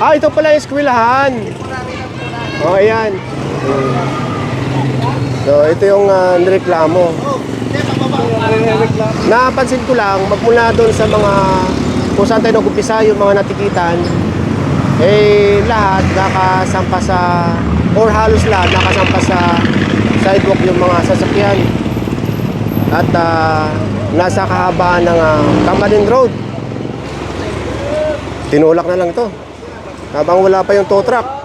Ah, ito pala yung eskwelahan. Oh, ayan. So, ito yung uh, nireklamo. Napansin ko lang, magmula doon sa mga kung saan tayo nag-umpisa, yung mga natikitan, eh lahat nakasampa sa, or halos lahat nakasampa sa sidewalk yung mga sasakyan. At ah, nasa kahabaan ng uh, Camarin Road. Tinulak na lang to. Habang wala pa yung tow truck.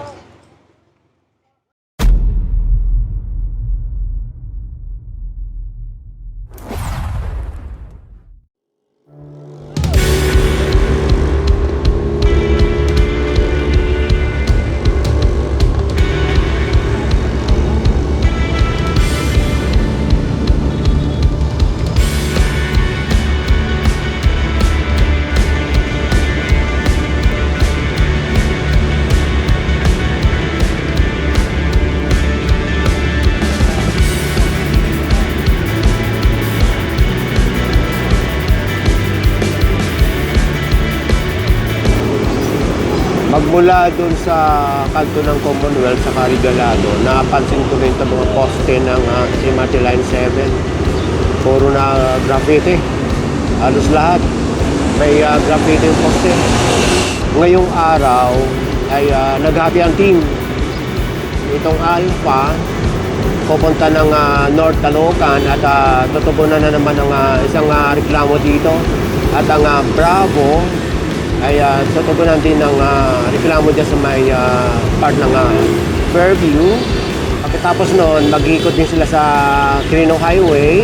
Magmula dun sa kanto ng Commonwealth sa Carigalado, napansin ko rin itong mga poste ng uh, CMRT Line 7. Puro na graffiti. Halos lahat. May ah, graffiti yung poste. Ngayong araw ay uh, naghati ang team. Itong Alpha, pupunta ng ah, North Caloocan at uh, tutugunan na naman ang ah, isang ah, reklamo dito. At ang ah, Bravo ay uh, tutugunan din ng ah, reklamo dyan sa may ah, part ng ah, Fairview. Pagkatapos noon, mag-ikot din sila sa Quirino Highway,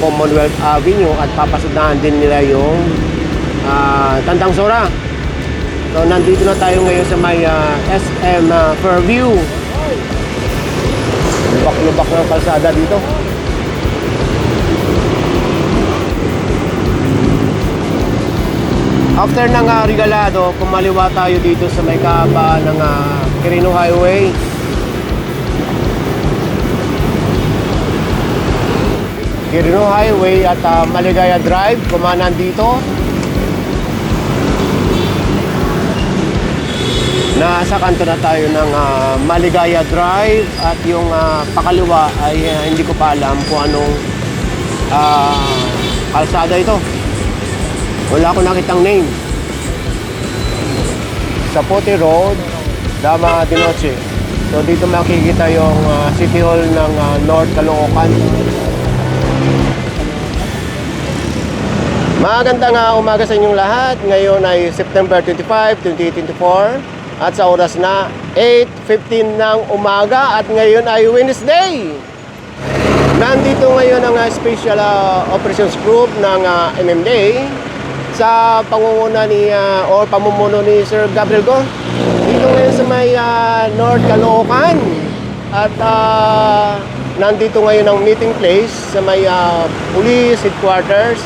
Commonwealth Avenue at papasudahan din nila yung ah, Tandang Sora. So nandito na tayo ngayon sa may ah, SM ah, Fairview. Lubak-lubak ng kalsada dito. After ng uh, Regalado, kumaliwa tayo dito sa may kaaba ng uh, Quirino Highway. Quirino Highway at uh, Maligaya Drive, kumanan dito. Nasa kanto na tayo ng uh, Maligaya Drive at yung uh, pakaliwa ay uh, hindi ko pa alam kung anong uh, kalsada ito. Wala akong nakitang name. Sa Pote Road, Dama de Noche. So dito makikita yung ah, City Hall ng ah, North Caloocan. Magandang uh, umaga sa inyong lahat. Ngayon ay September 25, 2024. At sa oras na 8.15 ng umaga at ngayon ay Wednesday. Nandito ngayon ang uh, Special uh, Operations Group ng uh, MMDA sa pangunguna ni uh, or pamumuno ni Sir Gabriel Go. Dito ngayon sa may uh, North Caloocan. At uh, nandito ngayon ang meeting place sa may uh, police headquarters.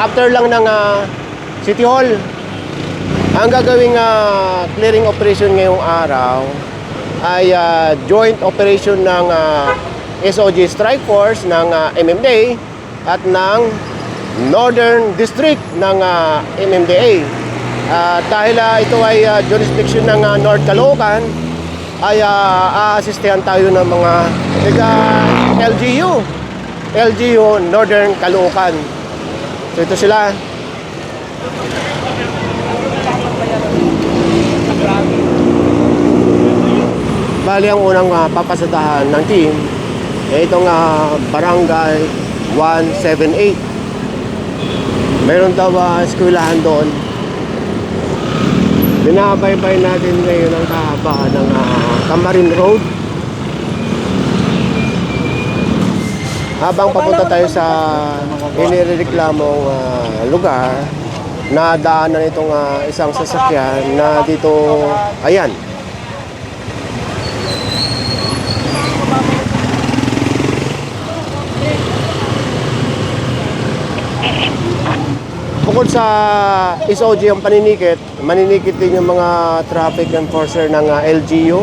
After lang ng uh, City Hall. Ang gagawing uh, clearing operation ngayong araw ay uh, joint operation ng uh, SOG Strike Force ng uh, MMDA at ng Northern District ng uh, MMDA. Uh, dahil uh, ito ay uh, jurisdiction ng uh, North Caloocan, ay uh, aasistihan tayo ng mga taga LGU. LGU Northern Caloocan. So ito sila. Bali ang unang uh, papasadahan ng team ay itong uh, Barangay 178. Meron daw uh, eskwelahan doon. Binabaybay natin ngayon ang kahabaan ng uh, Camarin Road. Habang papunta tayo sa inireklamong uh, lugar, nadaanan itong uh, isang sasakyan na dito, ayan, Bukod sa SOG ang paninikit, maninikit din yung mga traffic enforcer ng uh, LGU.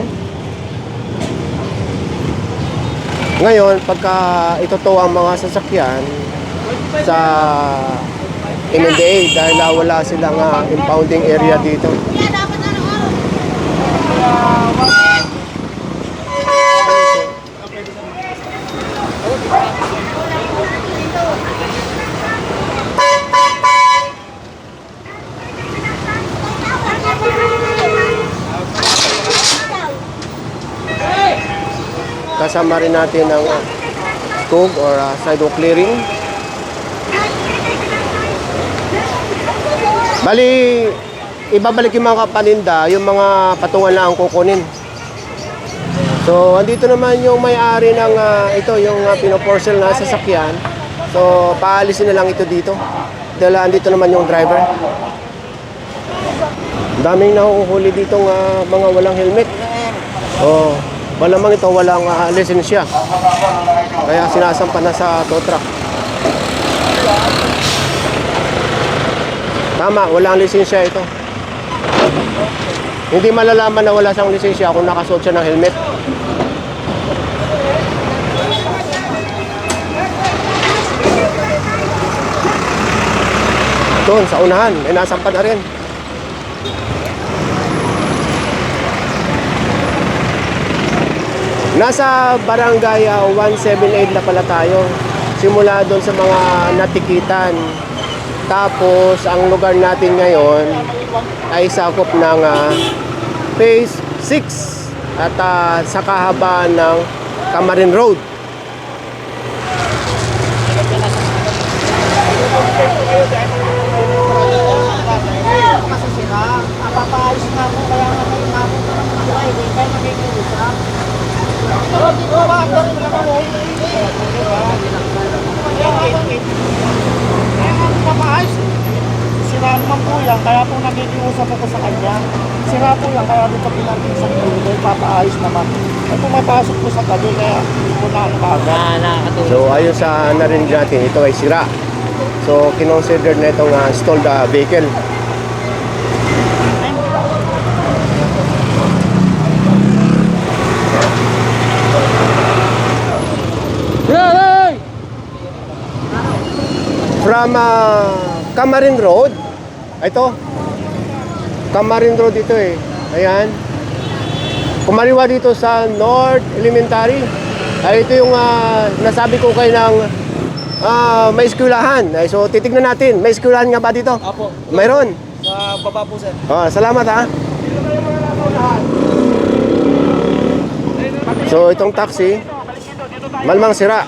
Ngayon, pagka ituto ang mga sasakyan sa MMDA dahil uh, wala silang uh, impounding area dito. Kasama rin natin ang tug or uh, sidewalk clearing. Bali, ibabalik yung mga paninda, yung mga patungan lang ang kukunin. So, andito naman yung may-ari ng ah, ito, yung uh, pinoporcel na sasakyan. So, paalisin na lang ito dito. Dahil andito naman yung driver. Daming nahuhuli dito nga mga walang helmet. Oh, malamang ito walang uh, lisensya. Kaya sinasampa na sa tow truck. Tama, walang lisensya ito. Hindi malalaman na wala siyang lisensya kung nakasuot siya ng helmet. Doon, sa unahan, may nasampa na rin. Nasa barangay ah, 178 na pala tayo. Simula doon sa mga natikitan. Tapos, ang lugar natin ngayon ay sakop ng ah, Phase 6 at ah, sa kahabaan ng Camarin Road. kasi sila, napapaalis na ako kaya nga may umabot na ng mga hindi kayo nakikiusap. Pero di ko ba, pero wala ka mo. Kaya nga napapaayos. Sira naman po yan, kaya po nakikiusap ako sa kanya. Sira po yan, kaya dito pinagin sa dulo, papaayos naman. Ay pumapasok po sa tabi, kaya hindi ko na kagad. So, ayon sa narinig natin, ito ay sira. So, kinonsider na itong ah, stalled ah, vehicle. From ah, Camarin Road. Ito. Camarin Road ito eh. Ayan. Kumaliwa dito sa North Elementary. Ay, ito yung ah, nasabi ko kayo ng ah, may eskwelahan. Ay, so, titignan natin. May eskwelahan nga ba dito? Apo, Mayroon. sa baba po sir. Ah, salamat ha. So, itong taxi, malamang sira.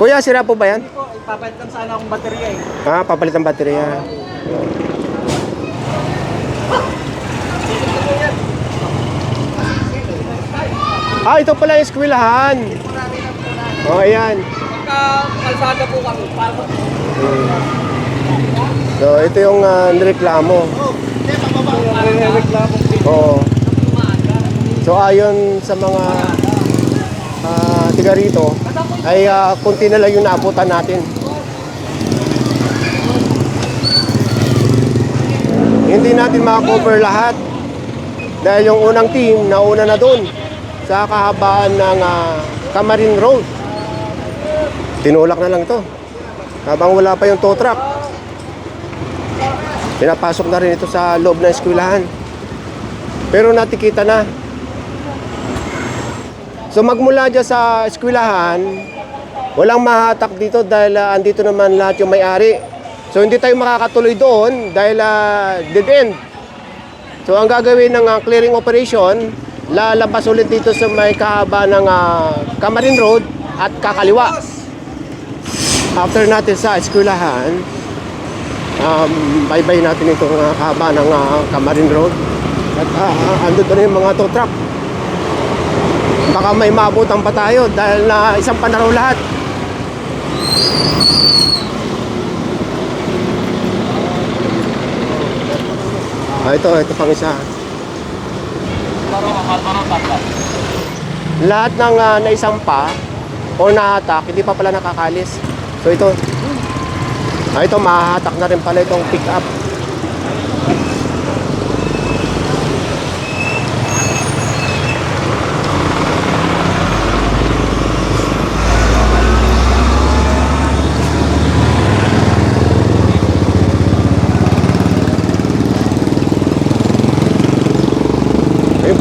Kuya, sira po ba yan? Lang sana akong baterya eh. Ah, papalit ang baterya. Ah, ito pala yung eskwelahan. Oh, ayan. Pagka kalsada po kami, para So, ito yung uh, nireklamo. reklamo Oo. So, ayon sa mga ah, tiga rito, ay uh, kunti na lang yung naabutan natin. Hindi natin makakover lahat. Dahil yung unang team, nauna na doon sa kahabaan ng ah, Camarin Road. Tinulak na lang ito. Habang wala pa yung tow truck. Pinapasok na rin ito sa loob ng eskwelahan. Pero natikita na. So magmula dyan sa eskwelahan, walang mahatak dito dahil ah, andito naman lahat yung may-ari. So hindi tayo makakatuloy doon dahil ah, dead end. So ang gagawin ng ah, clearing operation, lalabas ulit dito sa may kahaba ng ah, Camarin Road at kakaliwa. After natin sa eskwelahan, um, bye-bye natin itong uh, kahaba ng ah, Camarin Road. At uh, andun na rin yung mga tow truck. Baka may maabutan pa tayo dahil na isang panaraw lahat. Ah, ito, ito pang isa. Lahat ng uh, naisampa o nahatak, hindi pa pala nakakalis. So ito, ah, ito mahahatak na rin pala itong pick up.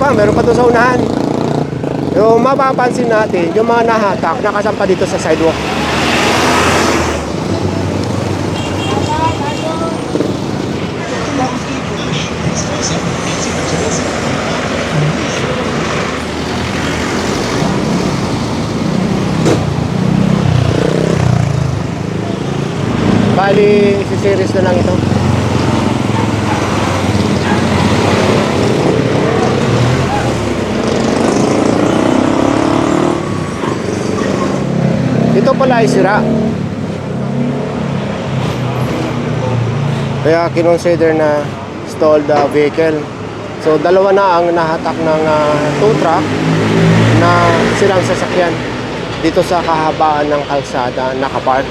Pa, meron pa doon sa unahan. Yung mapapansin natin, yung mga nahatak, nakasampa dito sa sidewalk. Bali, si-series na lang ito. Ito pala ay sira. Kaya kinonsider na stalled uh, vehicle. So dalawa na ang nahatak ng uh, tow truck na silang sasakyan dito sa kahabaan ng kalsada nakapark.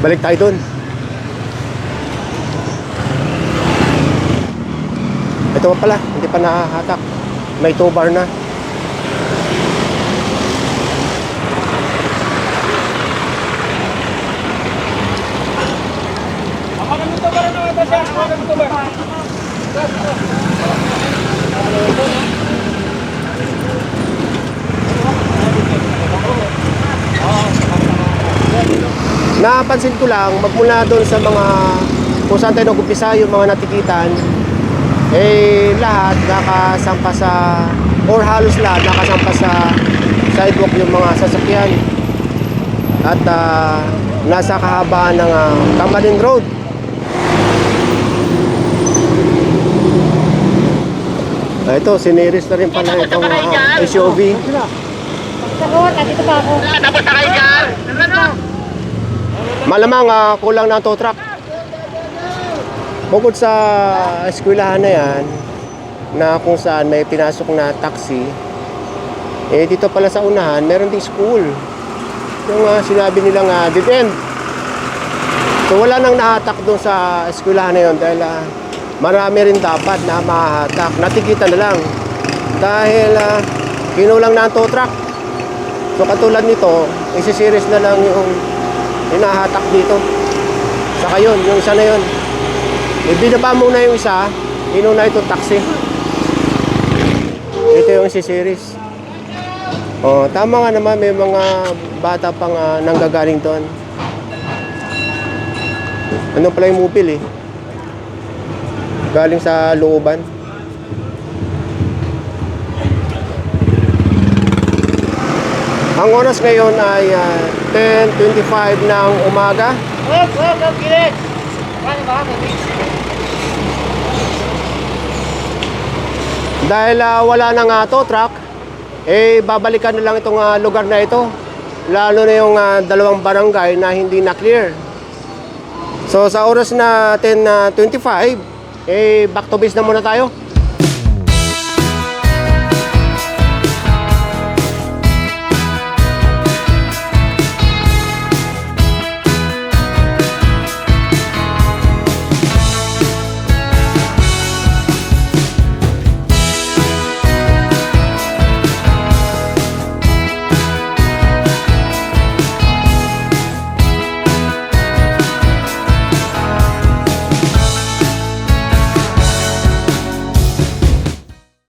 Balik tayo dun. Ito pa pala, hindi pa nahahatak. May tow bar na. Napansin ko lang, magmula doon sa mga kung saan tayo nag-umpisa, yung mga natikitan, eh lahat nakasampa sa, or halos lahat nakasampa sa sidewalk yung mga sasakyan. At ah, nasa kahabaan ng uh, Tamarin Road. Ah, ito, siniris na rin pala itong ah, SUV. Sagot, dito pa ako. Malamang ah, kulang na ang tow truck. Bukod sa eskwelahan na yan, na kung saan may pinasok na taxi, eh dito pala sa unahan, meron ding school. Yung ah, sinabi nilang uh, dead end. So wala nang nahatak doon sa eskwelahan na yun dahil ah, marami rin dapat na mahahatak. Natikita na lang. Dahil uh, kinulang na ang tow truck. So katulad nito, isisiris na lang yung hinahatak dito. Saka yun, yung isa na yun. Eh, binaba muna yung isa, inuna itong taxi. Ito yung si-series. Oh, tama nga naman, may mga bata pang uh, nanggagaling doon. Ano pala yung mobile eh? Galing sa looban. Ang oras ngayon ay ah, 10.25 ng umaga. Hop, hop, hop, kilit! Kaya ba? Dahil ah, wala nang uh, tow truck, eh babalikan na lang itong ah, lugar na ito. Lalo na yung ah, dalawang barangay na hindi na clear. So sa oras na 10.25, eh back to base na muna tayo.